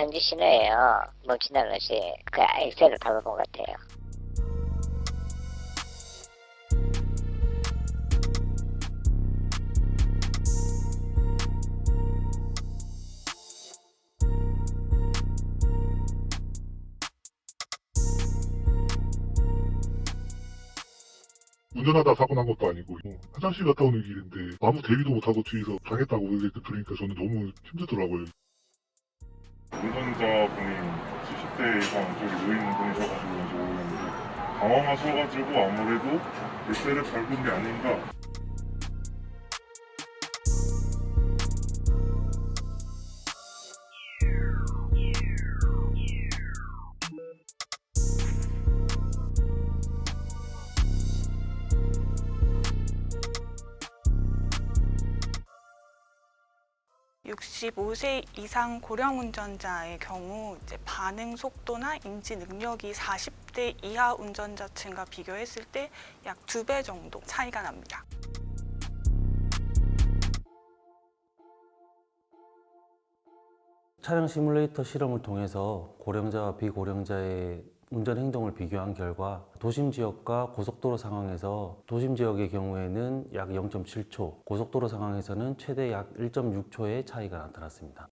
정지 신호예요. 멈춘다는 것이 그 엑셀을 밟아본 것 같아요. 운전하다 사고 난 것도 아니고 뭐 화장실 갔다 오는 길인데 아무 대비도 못하고 뒤에서 당했다고 이렇게 들으니까 저는 너무 힘들더라고요. 운전자분이 70대 이상 쪽에 노인 분이셔가지고 당황하셔가지고 아무래도 엑셀을 밟은 게 아닌가 육십오 세 이상 고령 운전자의 경우 반응 속도나 인지 능력이 40대 이하 운전자층과 비교했을 때 약 두 배 정도 차이가 납니다. 차량 시뮬레이터 실험을 통해서 고령자와 비고령자의 운전 행동을 비교한 결과 도심 지역과 고속도로 상황에서 도심 지역의 경우에는 약 0.7초, 고속도로 상황에서는 최대 약 1.6초의 차이가 나타났습니다.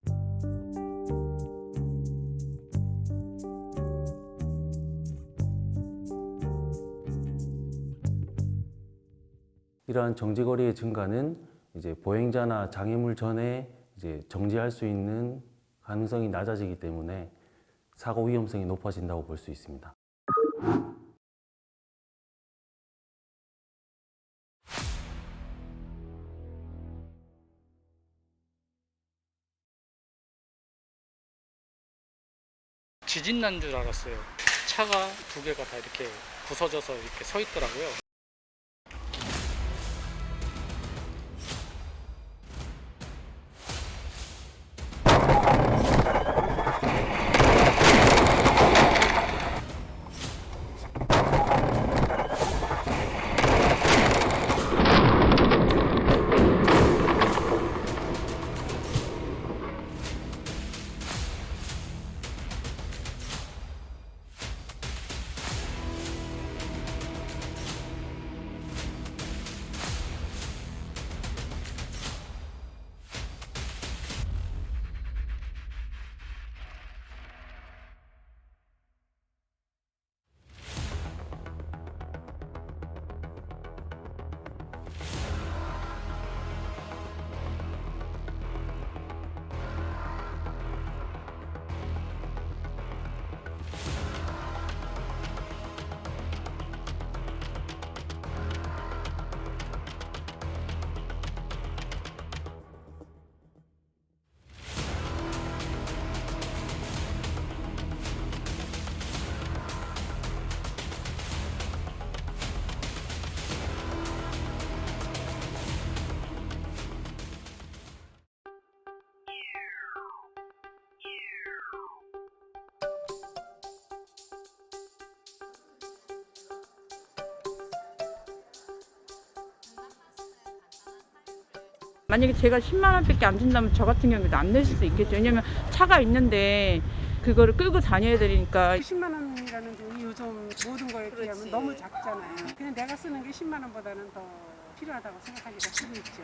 이러한 정지거리의 증가는 이제 보행자나 장애물 전에 이제 정지할 수 있는 가능성이 낮아지기 때문에 사고 위험성이 높아진다고 볼 수 있습니다. 지진 난 줄 알았어요. 차가 두 개가 다 이렇게 부서져서 이렇게 서 있더라고요. 만약에 제가 10만 원밖에 안 준다면 저 같은 경우도 안 낼 수도 있겠죠. 왜냐면 차가 있는데 그거를 끌고 다녀야 되니까 10만 원이라는 돈이 요즘 모든 거에 비하면 너무 작잖아요. 그냥 내가 쓰는 게 10만 원보다는 더 필요하다고 생각하니까 쓰고 있죠.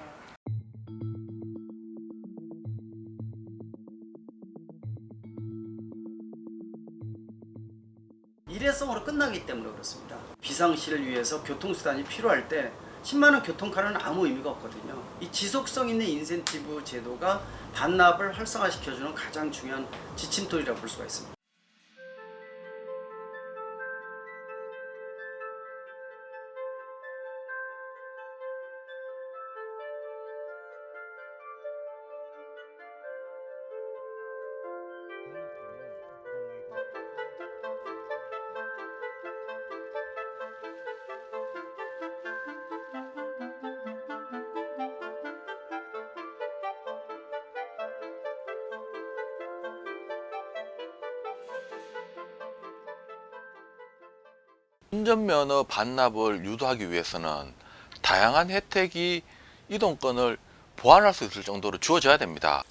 일회성으로 끝나기 때문에 그렇습니다. 비상시를 위해서 교통수단이 필요할 때 10만원 교통카는 아무 의미가 없거든요. 이 지속성 있는 인센티브 제도가 반납을 활성화시켜주는 가장 중요한 지침돌이라고 볼 수가 있습니다. 운전면허 반납을 유도하기 위해서는 다양한 혜택이 이동권을 보완할 수 있을 정도로 주어져야 됩니다.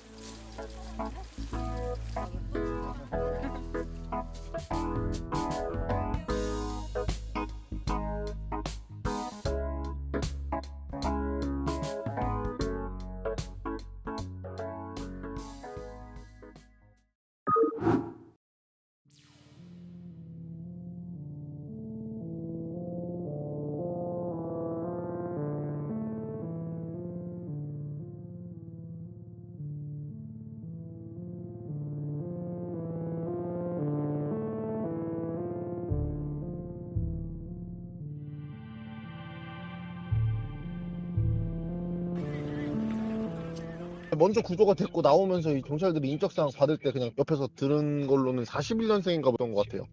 먼저 구조가 됐고 나오면서 이 경찰들이 인적사항 받을 때 그냥 옆에서 들은 걸로는 41년생인가 보던 것 같아요.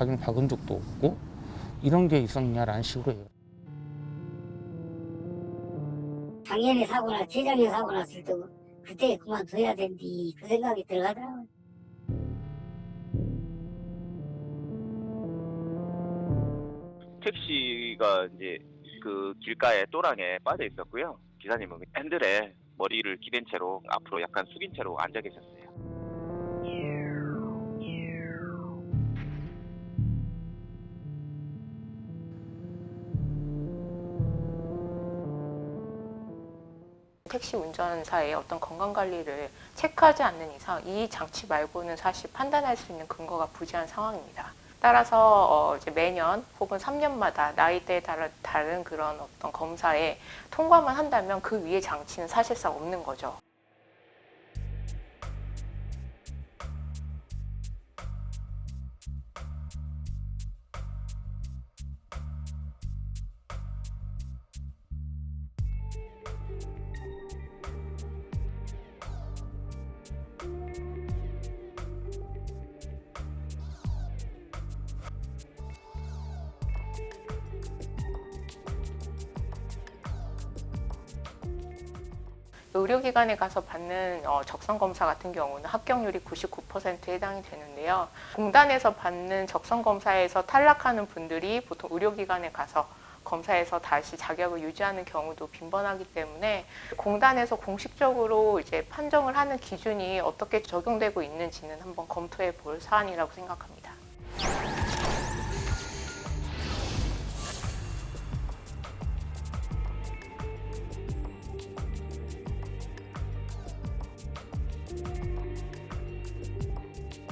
자기는 박은 적도 없고 이런 게 있었냐라는 식으로 해요. 작년에 사고 나, 재작년에 사고 났을 때 그때 그만둬야 된디 그 생각이 들어가더라고요. 택시가 이제 그 길가에 또랑에 빠져 있었고요. 기사님은 핸들에 머리를 기댄 채로 앞으로 약간 숙인 채로 앉아 계셨어요. 택시 운전사의 어떤 건강 관리를 체크하지 않는 이상 이 장치 말고는 사실 판단할 수 있는 근거가 부재한 상황입니다. 따라서 어 이제 매년 혹은 3년마다 나이대에 따라 다른 그런 어떤 검사에 통과만 한다면 그 위에 장치는 사실상 없는 거죠. 의료기관에 가서 받는 어, 적성 검사 같은 경우는 합격률이 99%에 해당이 되는데요. 공단에서 받는 적성 검사에서 탈락하는 분들이 보통 의료기관에 가서 검사에서 다시 자격을 유지하는 경우도 빈번하기 때문에 공단에서 공식적으로 이제 판정을 하는 기준이 어떻게 적용되고 있는지는 한번 검토해 볼 사안이라고 생각합니다.